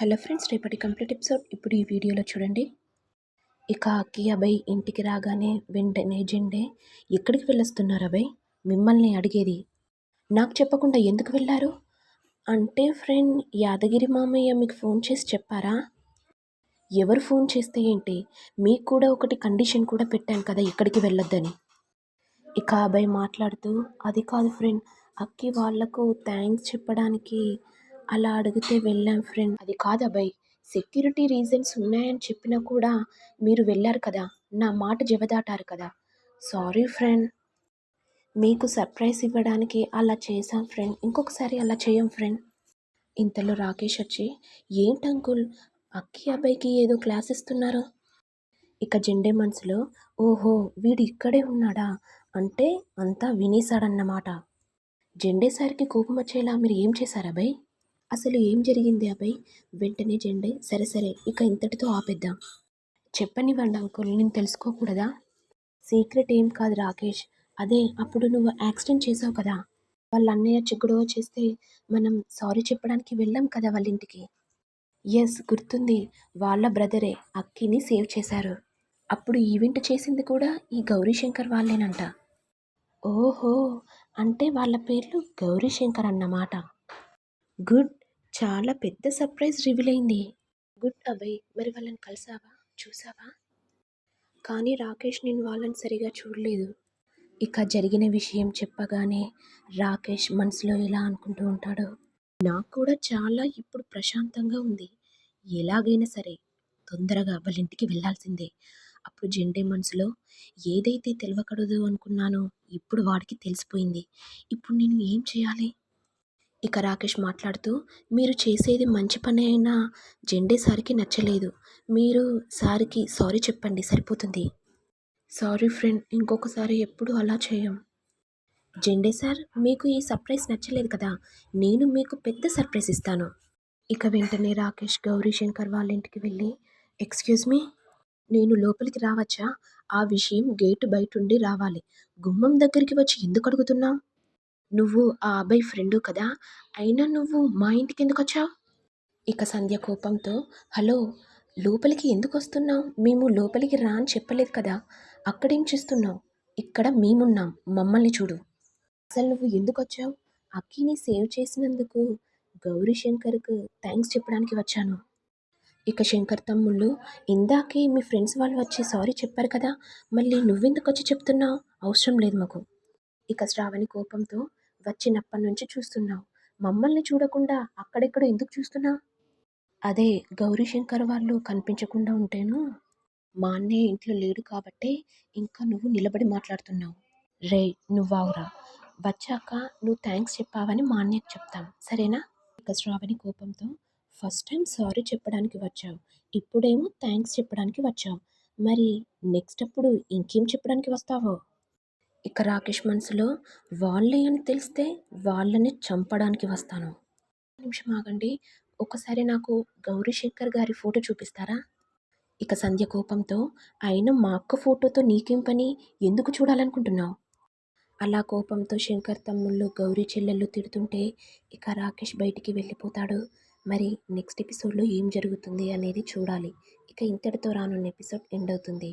Hello friends రేపటి complete episode. ఇప్పుడు ఈ వీడియోలో చూడండి. ఇక అక్కి అభయ్ ఇంటికి రాగానే వెంటనే జెండే ఎక్కడికి వెళ్ళొస్తున్నారు అభయ్? మిమ్మల్ని అడిగేది. నాకు చెప్పకుండా ఎందుకు వెళ్ళారు? అంటే ఫ్రెండ్ యాదగిరి మామయ్య మీకు ఫోన్ చేసి చెప్పారా? ఎవరు ఫోన్ చేస్తే ఏంటి? మీకు కూడా ఒకటి కండిషన్ కూడా పెట్టాను కదా ఇక్కడికి వెళ్ళొద్దని. ఇక అభయ్ మాట్లాడుతూ అది కాదు ఫ్రెండ్ అక్కి వాళ్ళకు థ్యాంక్స్ చెప్పడానికి అలా అడిగితే వెళ్ళాం ఫ్రెండ్. అది కాదు అభయ్ సెక్యూరిటీ రీజన్స్ ఉన్నాయని చెప్పినా కూడా మీరు వెళ్ళారు కదా నా మాట జవదాటారు కదా. Sorry friend. మీకు సర్ప్రైజ్ ఇవ్వడానికి అలా చేశాం ఫ్రెండ్. ఇంకొకసారి అలా చేయం ఫ్రెండ్. ఇంతలో రాకేష్ వచ్చి ఏంటి అంకుల్ అక్కి అబ్బాయికి ఏదో క్లాస్ ఇస్తున్నారు? ఇక జెండే మనసులో ఓహో వీడు ఇక్కడే ఉన్నాడా? అంటే అంతా వినేశాడన్నమాట. జెండే సార్కి కోపం వచ్చేలా మీరు ఏం చేశారు అబ్బాయి అసలు ఏం జరిగింది అబ్బాయి వెంటనే జెండై సరే సరే ఇక ఇంతటితో ఆపేద్దాం. చెప్పనివ్వండి అంకుల్ నేను తెలుసుకోకూడదా? సీక్రెట్ ఏం కాదు రాకేష్. అదే అప్పుడు నువ్వు యాక్సిడెంట్ చేసావు కదా? వాళ్ళ అన్నయ్య చిక్కుడో చేస్తే మనం సారీ చెప్పడానికి వెళ్ళాం కదా వాళ్ళ ఇంటికి? ఎస్ గుర్తుంది. వాళ్ళ బ్రదరే అక్కిని సేవ్ చేశారు. అప్పుడు ఈవెంట్ చేసింది కూడా ఈ గౌరీశంకర్ వాళ్ళేనంట. ఓహో అంటే వాళ్ళ పేర్లు గౌరీశంకర్ అన్నమాట. గుడ్ చాలా పెద్ద సర్ప్రైజ్ రివీల్ అయింది. గుడ్ అభయ్ మరి వాళ్ళని కలిసావా? చూసావా? కానీ రాకేష్ నేను వాళ్ళని సరిగా చూడలేదు. ఇక జరిగిన విషయం చెప్పగానే రాకేష్ మనసులో ఎలా అనుకుంటూ ఉంటాడో. నాకు కూడా చాలా ఇప్పుడు ప్రశాంతంగా ఉంది. ఎలాగైనా సరే తొందరగా వాళ్ళ ఇంటికి వెళ్ళాల్సిందే. అప్పుడు జెండే మనసులో ఏదైతే తెలియకూడదు అనుకున్నానో ఇప్పుడు వాడికి తెలిసిపోయింది. ఇప్పుడు నేను ఏం చేయాలి? ఇక రాకేష్ మాట్లాడుతూ మీరు చేసేది మంచి పని అయినా జెండే సార్కి నచ్చలేదు. మీరు సార్కి సారీ చెప్పండి సరిపోతుంది. సారీ ఫ్రెండ్ ఇంకొకసారి ఎప్పుడు అలా చేయం. జెండే సార్ మీకు ఈ సర్ప్రైజ్ నచ్చలేదు కదా నేను మీకు పెద్ద సర్ప్రైజ్ ఇస్తాను. ఇక వెంటనే రాకేష్ గౌరీ శంకర్ వాళ్ళ ఇంటికి వెళ్ళి ఎక్స్క్యూజ్ మీ నేను లోపలికి రావచ్చా? ఆ విషయం గేటు బయటుండి రావాలి. గుమ్మం దగ్గరికి వచ్చి ఎందుకు అడుగుతున్నావు? నువ్వు ఆ అబ్బాయి ఫ్రెండు కదా అయినా నువ్వు మా ఇంటికి ఎందుకు వచ్చావు? ఇక సంధ్య కోపంతో హలో లోపలికి ఎందుకు వస్తున్నావు? మేము లోపలికి రా అని చెప్పలేదు కదా అక్కడేం చేస్తున్నావు? ఇక్కడ మేమున్నాం మమ్మల్ని చూడు. అసలు నువ్వు ఎందుకు వచ్చావు? అక్కిని సేవ్ చేసినందుకు గౌరీ శంకర్కు థ్యాంక్స్ చెప్పడానికి వచ్చాను. ఇక శంకర్ తమ్ముళ్ళు ఇందాకే మీ ఫ్రెండ్స్ వాళ్ళు వచ్చి సారీ చెప్పారు కదా మళ్ళీ నువ్వెందుకు వచ్చి చెప్తున్నావు? అవసరం లేదు మాకు. ఇక శ్రావణి కోపంతో వచ్చినప్పటి నుంచి చూస్తున్నావు. మమ్మల్ని చూడకుండా అక్కడెక్కడ ఎందుకు చూస్తున్నావు అదే గౌరీ శంకర్ వాళ్ళు కనిపించకుండా ఉంటేను? మా అన్నయ్య ఇంట్లో లేడు కాబట్టే ఇంకా నువ్వు నిలబడి మాట్లాడుతున్నావు. రే నువ్వావురా వచ్చాక నువ్వు థ్యాంక్స్ చెప్పావని మా అన్నయ్యకు చెప్తాం. సరేనా? ఇక శ్రావణి కోపంతో ఫస్ట్ టైం సారీ చెప్పడానికి వచ్చావు. ఇప్పుడేమో థ్యాంక్స్ చెప్పడానికి వచ్చావు. మరి నెక్స్ట్ అప్పుడు ఇంకేం చెప్పడానికి వస్తావో? ఇక రాకేష్ మనసులో వాళ్ళే అని తెలిస్తే వాళ్ళని చంపడానికి వస్తాను. నిమిషం ఆగండి. ఒకసారి నాకు గౌరీ శంకర్ గారి ఫోటో చూపిస్తారా? ఇక సంధ్య కోపంతో ఆయన మా అక్క ఫోటోతో నీకేం పని? ఎందుకు చూడాలనుకుంటున్నావు? అలా కోపంతో శంకర్ తమ్ముళ్ళు గౌరీ చెల్లెళ్ళు తిడుతుంటే ఇక రాకేష్ బయటికి వెళ్ళిపోతాడు. మరి నెక్స్ట్ ఎపిసోడ్లో ఏం జరుగుతుంది అనేది చూడాలి. ఇక ఇంతటితో రానున్న ఎపిసోడ్ ఎండ్ అవుతుంది.